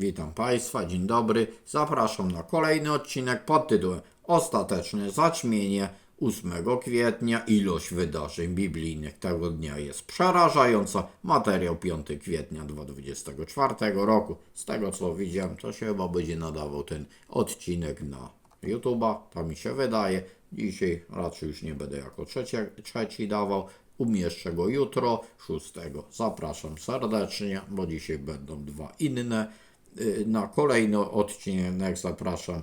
Witam Państwa, dzień dobry. Zapraszam na kolejny odcinek pod tytułem Ostateczne zaćmienie 8 kwietnia. Ilość wydarzeń biblijnych tego dnia jest przerażająca. Materiał 5 kwietnia 2024 roku. Z tego co widziałem, to się chyba będzie nadawał ten odcinek na YouTube'a. To mi się wydaje. Dzisiaj raczej już nie będę jako trzeci, trzeci dawał. Umieszczę go jutro, 6. Zapraszam serdecznie, bo dzisiaj będą dwa inne. Y, Na kolejny odcinek zapraszam,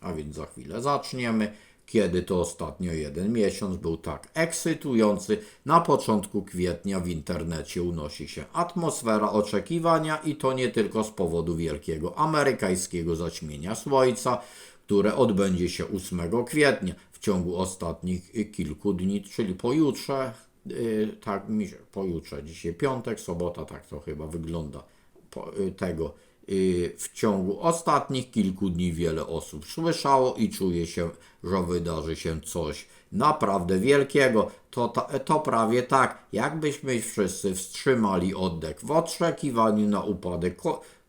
a więc za chwilę zaczniemy. Kiedy to ostatnio jeden miesiąc był tak ekscytujący, na początku kwietnia w internecie unosi się atmosfera oczekiwania i to nie tylko z powodu wielkiego amerykańskiego zaćmienia Słońca, które odbędzie się 8 kwietnia w ciągu ostatnich y, kilku dni, czyli pojutrze, y, tak mi się, pojutrze, dzisiaj piątek, sobota, tak to chyba wygląda po, y, tego. Y, W ciągu ostatnich kilku dni wiele osób słyszało i czuje się, że wydarzy się coś naprawdę wielkiego. To, to prawie tak, jakbyśmy wszyscy wstrzymali oddech w oczekiwaniu na upadek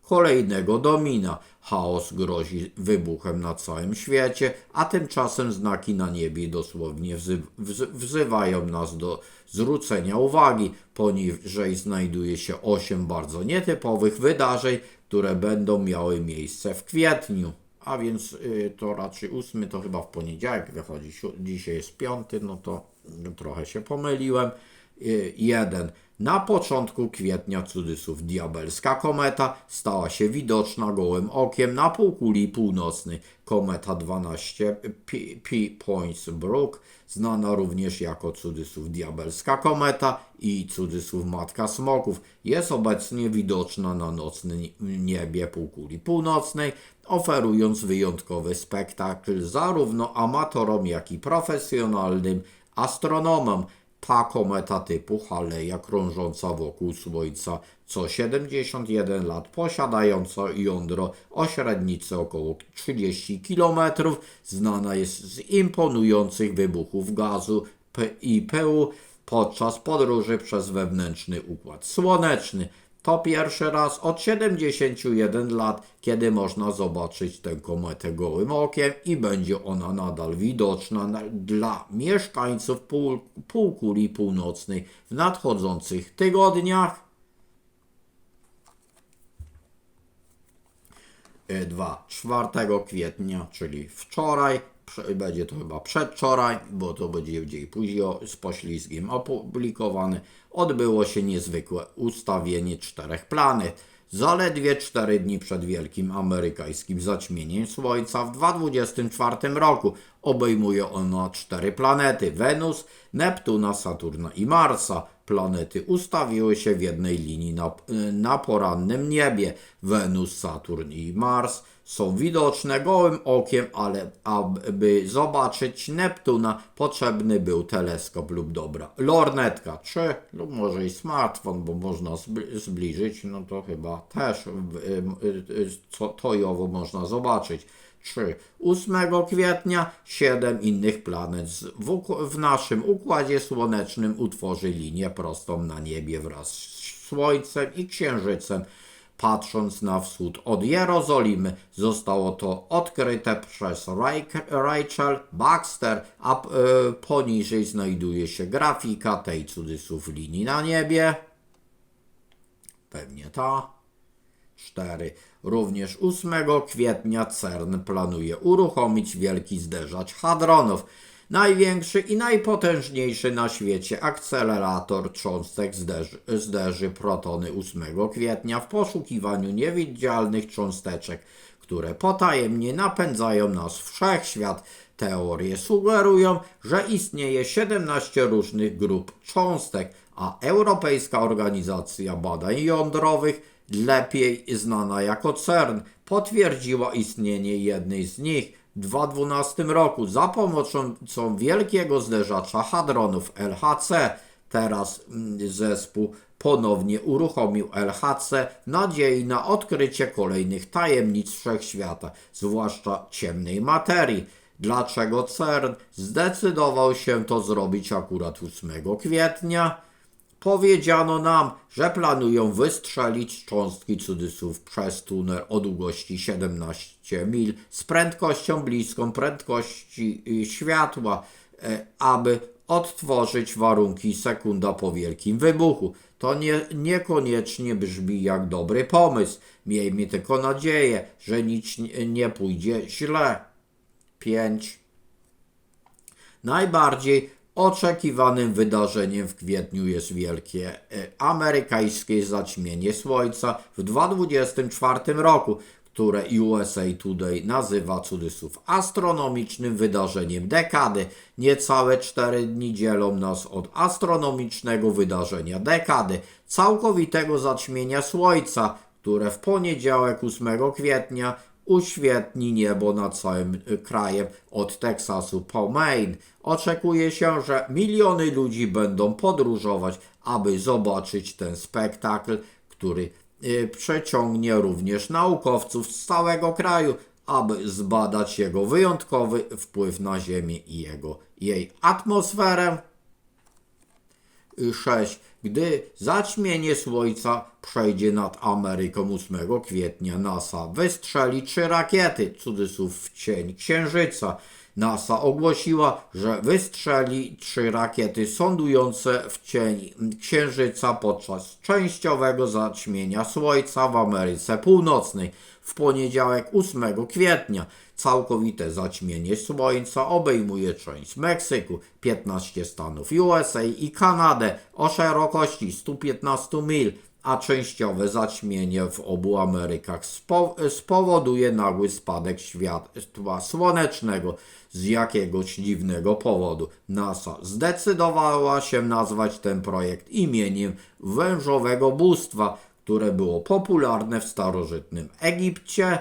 kolejnego domina. Chaos grozi wybuchem na całym świecie, a tymczasem znaki na niebie dosłownie wzy- wzy- wzywają nas do zwrócenia uwagi. Poniżej znajduje się osiem bardzo nietypowych wydarzeń, które będą miały miejsce w kwietniu. A więc y, to raczej ósmy, to chyba w poniedziałek wychodzi. Dzisiaj jest piąty, no to trochę się pomyliłem. Y, jeden. Na początku kwietnia cudzysłów diabelska kometa stała się widoczna gołym okiem na półkuli północnej. Kometa 12 P, P Points Brook, znana również jako cudzysłów diabelska kometa i cudzysłów matka smoków, jest obecnie widoczna na nocnym niebie półkuli północnej, oferując wyjątkowy spektakl zarówno amatorom, jak i profesjonalnym astronomom. Ta kometa typu Haleja krążąca wokół Słońca co 71 lat, posiadająca jądro o średnicy około 30 km, znana jest z imponujących wybuchów gazu i pyłu podczas podróży przez wewnętrzny układ słoneczny. To pierwszy raz od 71 lat, kiedy można zobaczyć tę kometę gołym okiem i będzie ona nadal widoczna na, dla mieszkańców pół, półkuli północnej w nadchodzących tygodniach. 2. 4 kwietnia, czyli wczoraj, będzie to chyba przedwczoraj, bo to będzie gdzieś później z poślizgiem opublikowane, odbyło się niezwykłe ustawienie czterech planet. Zaledwie 4 dni przed wielkim amerykańskim zaćmieniem Słońca w 2024 roku obejmuje ono cztery planety: Wenus, Neptuna, Saturna i Marsa. Planety ustawiły się w jednej linii na, na porannym niebie. Wenus, Saturn i Mars są widoczne gołym okiem, ale aby zobaczyć Neptuna potrzebny był teleskop lub dobra lornetka, czy lub może i smartfon, bo można zbli- zbliżyć, no to chyba też y, co tojowo można zobaczyć. 3. 8 kwietnia 7 innych planet w, w naszym układzie słonecznym utworzy linię prostą na niebie wraz z Słońcem i Księżycem. Patrząc na wschód od Jerozolimy, zostało to odkryte przez Ra- Rachel Baxter, a e, poniżej znajduje się grafika tej cudzysłów linii na niebie. Pewnie ta. 4. Również 8 kwietnia CERN planuje uruchomić wielki zderzacz hadronów. Największy i najpotężniejszy na świecie akcelerator cząstek zderzy, zderzy protony 8 kwietnia w poszukiwaniu niewidzialnych cząsteczek, które potajemnie napędzają nasz wszechświat. Teorie sugerują, że istnieje 17 różnych grup cząstek, a Europejska Organizacja Badań Jądrowych lepiej znana jako CERN, potwierdziła istnienie jednej z nich w 2012 roku za pomocą wielkiego zderzacza hadronów LHC. Teraz mm, zespół ponownie uruchomił LHC w nadziei na odkrycie kolejnych tajemnic wszechświata, zwłaszcza ciemnej materii. Dlaczego CERN zdecydował się to zrobić akurat 8 kwietnia? Powiedziano nam, że planują wystrzelić cząstki cudzysłów przez tunel o długości 17 mil z prędkością bliską prędkości y, światła, e, aby odtworzyć warunki sekunda po wielkim wybuchu. To nie, niekoniecznie brzmi jak dobry pomysł. Miejmy tylko nadzieję, że nic nie- nie pójdzie źle. 5. Najbardziej oczekiwanym wydarzeniem w kwietniu jest wielkie e, amerykańskie zaćmienie Słońca w 2024 roku, które USA Today nazywa cudzysłów astronomicznym wydarzeniem dekady. Niecałe cztery dni dzielą nas od astronomicznego wydarzenia dekady, całkowitego zaćmienia Słońca, które w poniedziałek 8 kwietnia uświetni niebo nad całym y, krajem od Teksasu po Maine. Oczekuje się, że miliony ludzi będą podróżować, aby zobaczyć ten spektakl, który y, przeciągnie również naukowców z całego kraju, aby zbadać jego wyjątkowy wpływ na Ziemię i jego, jej atmosferę. 6. Gdy zaćmienie Słońca przejdzie nad Ameryką 8 kwietnia, NASA wystrzeli trzy rakiety, cudzysłów w cień Księżyca. NASA ogłosiła, że wystrzeli trzy rakiety sądujące w cień Księżyca podczas częściowego zaćmienia Słońca w Ameryce Północnej w poniedziałek 8 kwietnia. Całkowite zaćmienie Słońca obejmuje część Meksyku, 15 stanów USA i Kanadę o szerokości 115 mil, a częściowe zaćmienie w obu Amerykach spo spowoduje nagły spadek światła słonecznego z jakiegoś dziwnego powodu. NASA zdecydowała się nazwać ten projekt imieniem wężowego bóstwa, które było popularne w starożytnym Egipcie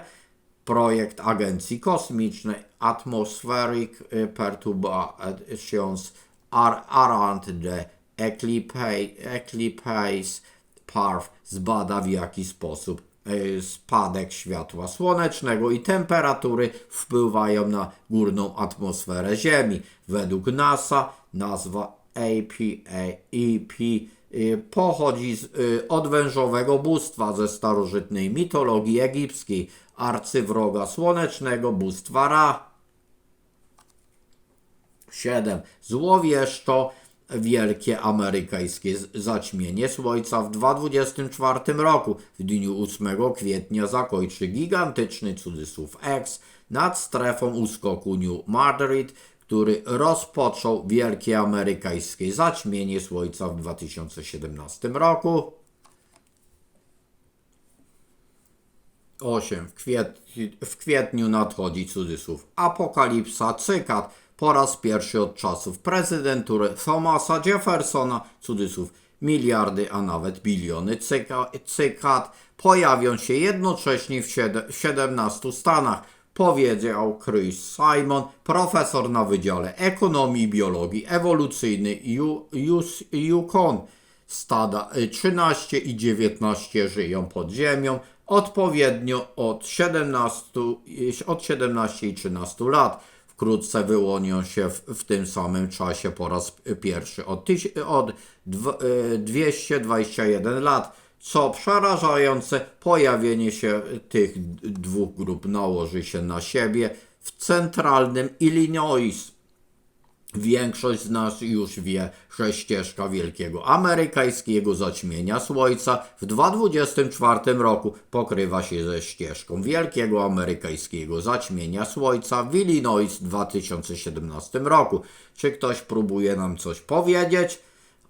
projekt Agencji Kosmicznej Atmospheric Perturbations around the eclipse, path zbada w jaki sposób y, spadek światła słonecznego i temperatury wpływają na górną atmosferę Ziemi. Według NASA nazwa APA, EP pochodzi z, y, od wężowego bóstwa ze starożytnej mitologii egipskiej, arcywroga słonecznego bóstwa Ra. 7. Złowieszczo wielkie amerykańskie zaćmienie Słońca w 2024 roku. W dniu 8 kwietnia zakończy gigantyczny cudzysłów X nad strefą uskoku New Madrid, który rozpoczął wielkie amerykańskie zaćmienie Słońca w 2017 roku. 8. W, kwiet, w kwietniu nadchodzi cudzysłów apokalipsa cykat po raz pierwszy od czasów prezydentury Thomasa Jeffersona cudzysłów miliardy, a nawet biliony cyka, cykat pojawią się jednocześnie w, siedem, w 17 stanach powiedział Chris Simon, profesor na Wydziale Ekonomii i Biologii Ewolucyjnej Yukon. Stada y, 13 i 19 żyją pod ziemią, odpowiednio od 17, y, od 17 i 13 lat. Wkrótce wyłonią się w, w tym samym czasie po raz pierwszy od, tyś, od dw, y, 221 lat. Co przerażające, pojawienie się tych dwóch grup nałoży się na siebie w centralnym Illinois. Większość z nas już wie, że ścieżka wielkiego amerykańskiego zaćmienia Słońca w 2024 roku pokrywa się ze ścieżką wielkiego amerykańskiego zaćmienia Słońca w Illinois w 2017 roku. Czy ktoś próbuje nam coś powiedzieć?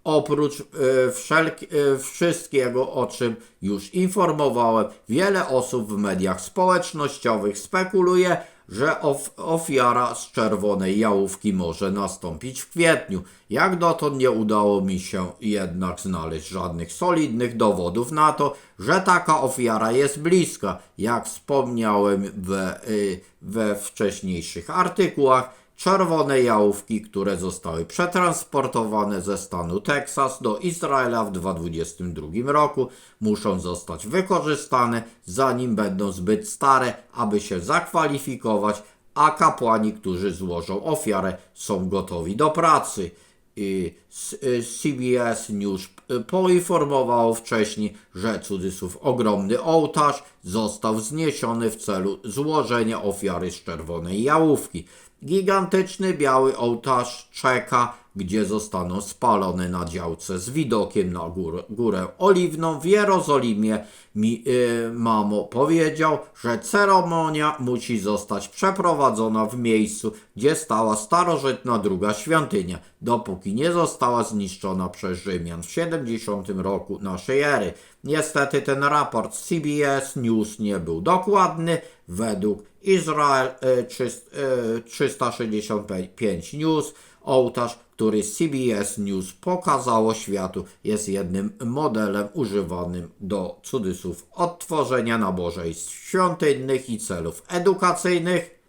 Oprócz y, wszelk- y, wszystkiego, o czym już informowałem, wiele osób w mediach społecznościowych spekuluje, że of- ofiara z czerwonej jałówki może nastąpić w kwietniu. Jak dotąd nie udało mi się jednak znaleźć żadnych solidnych dowodów na to, że taka ofiara jest bliska. Jak wspomniałem we, y, we wcześniejszych artykułach, Czerwone jałówki, które zostały przetransportowane ze stanu Teksas do Izraela w 2022 roku, muszą zostać wykorzystane, zanim będą zbyt stare, aby się zakwalifikować, a kapłani, którzy złożą ofiarę, są gotowi do pracy. Y, s- y, CBS News y, poinformowało wcześniej, że cudzysłów ogromny ołtarz został wzniesiony w celu złożenia ofiary z czerwonej jałówki. Gigantyczny biały ołtarz czeka, gdzie zostaną spalone na działce z widokiem na górę, górę oliwną w Jerozolimie. Mi, y, mamo powiedział, że ceremonia musi zostać przeprowadzona w miejscu, gdzie stała starożytna druga świątynia, dopóki nie została zniszczona przez Rzymian w 70 roku naszej ery. Niestety ten raport CBS News nie był dokładny. Według Izrael y, trzyst- y, 365 News ołtarz, który CBS News pokazało światu, jest jednym modelem używanym do cudzysłów odtworzenia nabożeństw świątynnych i celów edukacyjnych.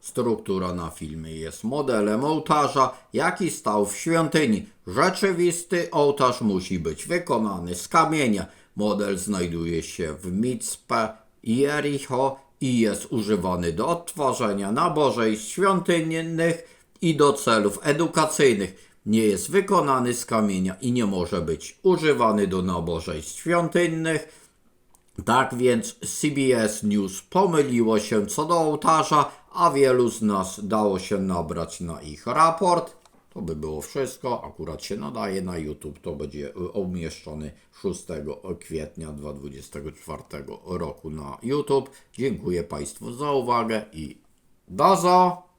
Struktura na filmie jest modelem ołtarza, jaki stał w świątyni. Rzeczywisty ołtarz musi być wykonany z kamienia. Model znajduje się w i Jericho i jest używany do odtwarzania nabożeństw świątynnych i do celów edukacyjnych. Nie jest wykonany z kamienia i nie może być używany do nabożeństw świątynnych. Tak więc CBS News pomyliło się co do ołtarza, a wielu z nas dało się nabrać na ich raport. To by było wszystko. Akurat się nadaje na YouTube. To będzie y, umieszczony 6 kwietnia 2024 roku na YouTube. Dziękuję Państwu za uwagę i do zo!